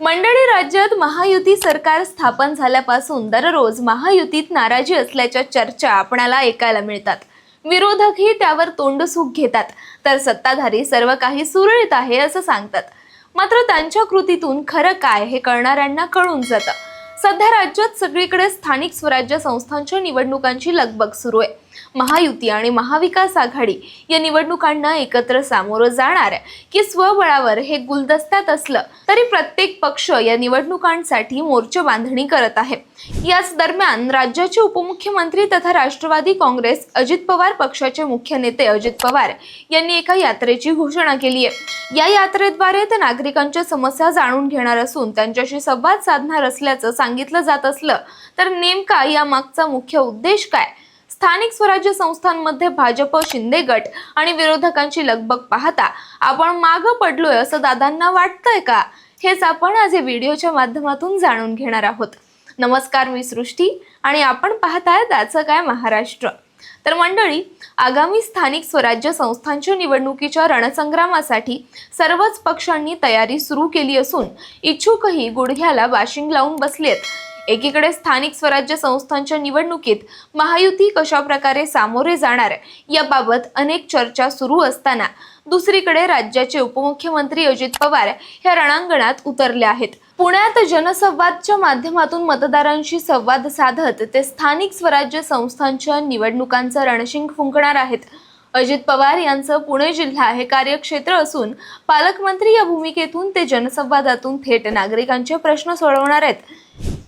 मंडळी राज्यात महायुती सरकार स्थापन झाल्यापासून दररोज महायुतीत नाराजी असल्याच्या चर्चा आपणाला ऐकायला मिळतात. विरोधकही त्यावर तोंडसुख घेतात. तर सत्ताधारी सर्व काही सुरळीत आहे असं सांगतात. मात्र त्यांच्या कृतीतून खरं काय हे कळणाऱ्यांना कळून जातं. सध्या राज्यात सगळीकडे स्थानिक स्वराज्य संस्थांच्या निवडणुकांची लगबग सुरू आहे. महायुती आणि महाविकास आघाडी या निवडणुकांना एकत्र सामोरं जाणार की स्वबळावर हे गुलदस्त्यात असलं तरी प्रत्येक पक्ष या निवडणुकांसाठी मोर्चा बांधणी करत आहे. याच दरम्यान राज्याचे उपमुख्यमंत्री तथा राष्ट्रवादी काँग्रेस अजित पवार पक्षाचे मुख्य नेते अजित पवार यांनी एका यात्रेची घोषणा केली आहे. या यात्रेद्वारे ते नागरिकांच्या समस्या जाणून घेणार असून त्यांच्याशी संवाद साधणार असल्याचं सांगितलं जात असलं तर नेमका या मागचा मुख्य उद्देश काय? स्थानिक स्वराज्य संस्थांमध्ये भाजप शिंदे गट आणि विरोधकांची लगबग पाहता आपण मागं पडलोय असं दादांना वाटतंय का? हेच आपण आज या व्हिडिओच्या माध्यमातून जाणून घेणार आहोत. नमस्कार मी सृष्टी आणि आपण पाहताय त्याचं काय महाराष्ट्र. तर मंडळी आगामी स्थानिक स्वराज्य संस्थांच्या निवडणुकीच्या रणसंग्रामासाठी सर्वच पक्षांनी तयारी सुरू केली असून इच्छुकही गुडघ्याला बाशिंग लावून बसलेत. एकीकडे स्थानिक स्वराज्य संस्थांच्या निवडणुकीत महायुती कशा प्रकारे सामोरे जाणार याबाबत अनेक चर्चा सुरू असताना दुसरीकडे राज्याचे उपमुख्यमंत्री अजित पवार ह्या रणांगणात उतरले आहेत. पुण्यात जनसंवादच्या माध्यमातून मतदारांशी संवाद साधत ते स्थानिक स्वराज्य संस्थांच्या निवडणुकांचा रणशिंग फुंकणार आहेत. अजित पवार यांचं पुणे जिल्हा हे कार्यक्षेत्र असून पालकमंत्री या भूमिकेतून ते जनसंवादातून थेट नागरिकांचे प्रश्न सोडवणार आहेत.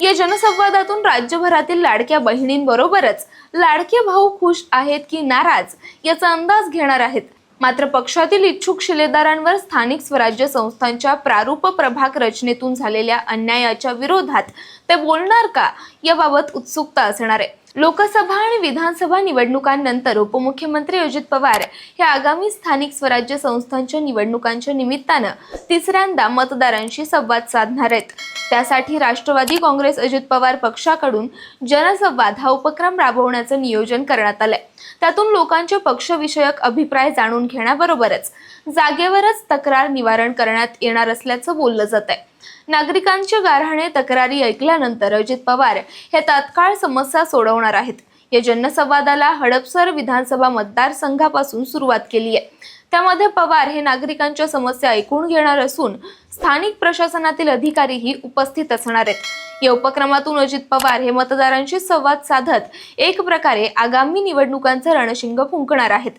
या जनसंवादातून राज्यभरातील लाडक्या बहिणींबरोबरच लाडके भाऊ खुश आहेत की नाराज याचा अंदाज घेणार आहेत. मात्र पक्षातील इच्छुक शिलेदारांवर स्थानिक स्वराज्य संस्थांच्या प्रारूप प्रभाग रचनेतून झालेल्या अन्यायाच्या विरोधात ते बोलणार का याबाबत उत्सुकता असणार आहे. लोकसभा आणि विधानसभा निवडणुकांनंतर उपमुख्यमंत्री अजित पवार हे आगामी स्थानिक स्वराज्य संस्थांच्या निवडणुकांच्या निमित्तानं तिसऱ्यांदा मतदारांशी संवाद साधणार आहेत. त्यासाठी राष्ट्रवादी काँग्रेस अजित पवार पक्षाकडून जनसंवाद हा उपक्रम राबवण्याचं नियोजन करण्यात आलंय. त्यातून लोकांचे पक्षविषयक अभिप्राय जाणून घेण्याबरोबरच जागेवरच तक्रार निवारण करण्यात येणार असल्याचं बोललं जात आहे नागरिकांच्या गारहाणे तक्रारी ऐकल्यानंतर अजित पवार हे तात्काळ समस्या सोडवणार आहेत. या जनसंवादाला हडपसर विधानसभा मतदारसंघापासून सुरुवात केली आहे त्यामध्ये पवार हे नागरिकांच्या समस्या ऐकून घेणार असून स्थानिक प्रशासनातील अधिकारीही उपस्थित असणार आहेत. या उपक्रमातून अजित पवार हे मतदारांशी संवाद साधत एक प्रकारे आगामी निवडणुकांचं रणशिंग फुंकणार आहेत.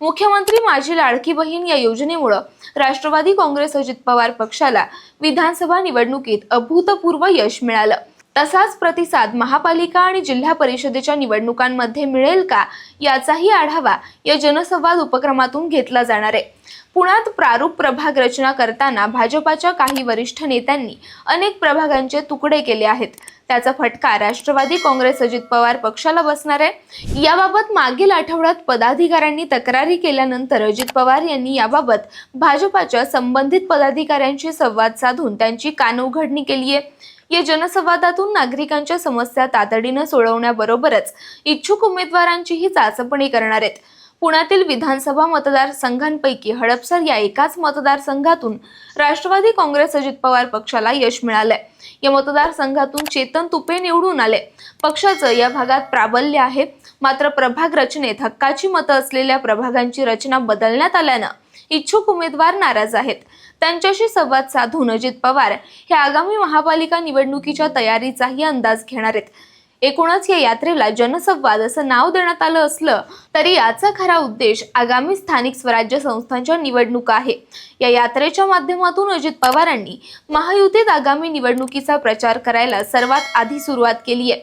मुख्यमंत्री माझी लाडकी बहीण या योजनेमुळं राष्ट्रवादी काँग्रेस अजित पवार पक्षाला विधानसभा निवडणुकीत अभूतपूर्व यश मिळालं. तसाच प्रतिसाद महापालिका आणि जिल्हा परिषदेच्या निवडणुकांमध्ये मिळेल का याचाही आढावा या जनसंवाद उपक्रमातून घेतला जाणार आहे. पुण्यात प्रारूप प्रभाग रचना करताना भाजपाच्या काही वरिष्ठ नेत्यांनी अनेक प्रभागांचे तुकडे केले आहेत. त्याचा फटका राष्ट्रवादी काँग्रेस अजित पवार पक्षाला बसणार आहे. याबाबत मागील आठवड्यात पदाधिकाऱ्यांनी तक्रारी केल्यानंतर अजित पवार यांनी याबाबत भाजपाच्या संबंधित पदाधिकाऱ्यांशी संवाद साधून त्यांची कानउघडणी केली आहे या जनसंवादातून नागरिकांच्या समस्या तातडीनं सोडवण्याबरोबरच इच्छुक उमेदवारांचीही चाचपणी करणार आहेत. पुण्यातील विधानसभा मतदारसंघांपैकी हडपसर या एकाच मतदारसंघातून राष्ट्रवादी काँग्रेस अजित पवार पक्षाला यश मिळालंय. या मतदारसंघातून चेतन तुपे निवडून आले. पक्षाचं या भागात प्राबल्य आहे. मात्र प्रभाग रचनेत हक्काची मतं असलेल्या प्रभागांची रचना बदलण्यात आल्यानं इच्छुक उमेदवार नाराज आहेत. त्यांच्याशी संवाद साधून अजित पवार हे आगामी महापालिका निवडणुकीच्या तयारीचाही अंदाज घेणार आहेत. एकूणच या यात्रेला जनसंवाद असं नाव देण्यात आलं असलं तरी याचा खरा उद्देश आगामी स्थानिक स्वराज्य संस्थांच्या निवडणुका आहे. या यात्रेच्या माध्यमातून अजित पवारांनी महायुतीत आगामी निवडणुकीचा प्रचार करायला सर्वात आधी सुरुवात केली आहे.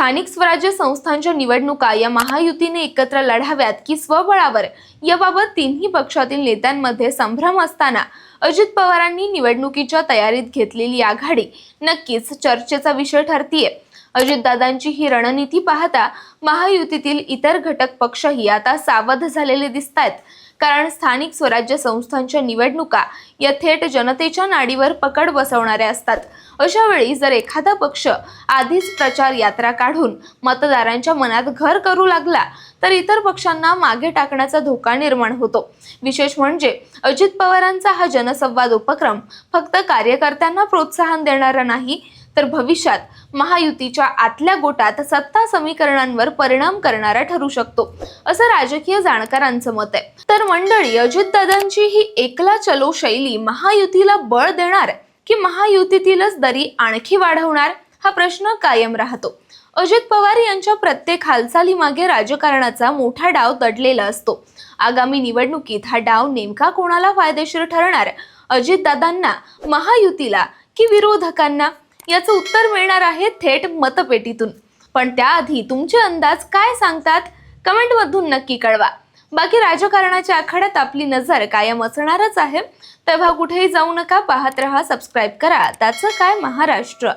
स्थानिक स्वराज्य संस्थांच्या निवडणुका या महायुतीने एकत्र लढाव्यात की स्वबळावर? याबाबत तिन्ही पक्षातील नेत्यांमध्ये संभ्रम असताना अजित पवारांनी निवडणुकीच्या तयारीत घेतलेली आघाडी नक्कीच चर्चेचा विषय ठरतीये. अजितदादांची ही रणनीती पाहता महायुतीतील इतर घटक पक्षही आता सावध झालेले दिसत आहेत कारण स्थानिक स्वराज्य संस्थांच्या निवडणुका या थेट जनतेच्या नाडीवर पकड बसवणाऱ्या असतात. अशा वेळी जर एखादा पक्ष आधीच प्रचार यात्रा काढून मतदारांच्या मनात घर करू लागला तर इतर पक्षांना मागे टाकण्याचा धोका निर्माण होतो. विशेष म्हणजे अजित पवारांचा हा जनसंवाद उपक्रम फक्त कार्यकर्त्यांना प्रोत्साहन देणारा नाही तर भविष्यात महायुतीच्या आतल्या गोटात सत्ता समीकरणांवर परिणाम करणारा ठरू शकतो असं राजकीय जाणकारांचं मत आहे. तर मंडळी अजितदादांची ही एकला चलो शैली महायुतीला बळ देणार की महायुतीतीलच दरी आणखी वाढवणार? हा प्रश्न कायम राहतो. अजित पवार यांच्या प्रत्येक हालचालीमागे राजकारणाचा मोठा डाव दडलेला असतो. आगामी निवडणुकीत हा डाव नेमका कोणाला फायदेशीर ठरणार? अजितदादांना महायुतीला की विरोधकांना? याचं उत्तर मिळणार आहे थेट मतपेटीतून. पण त्याआधी तुमचे अंदाज काय सांगतात? कमेंटमधून नक्की कळवा. बाकी राजकारणाच्या आखाड्यात आपली नजर कायम असणारच आहे. तेव्हा कुठेही जाऊ नका पाहत रहा सबस्क्राईब करा. त्याचं काय? महाराष्ट्र.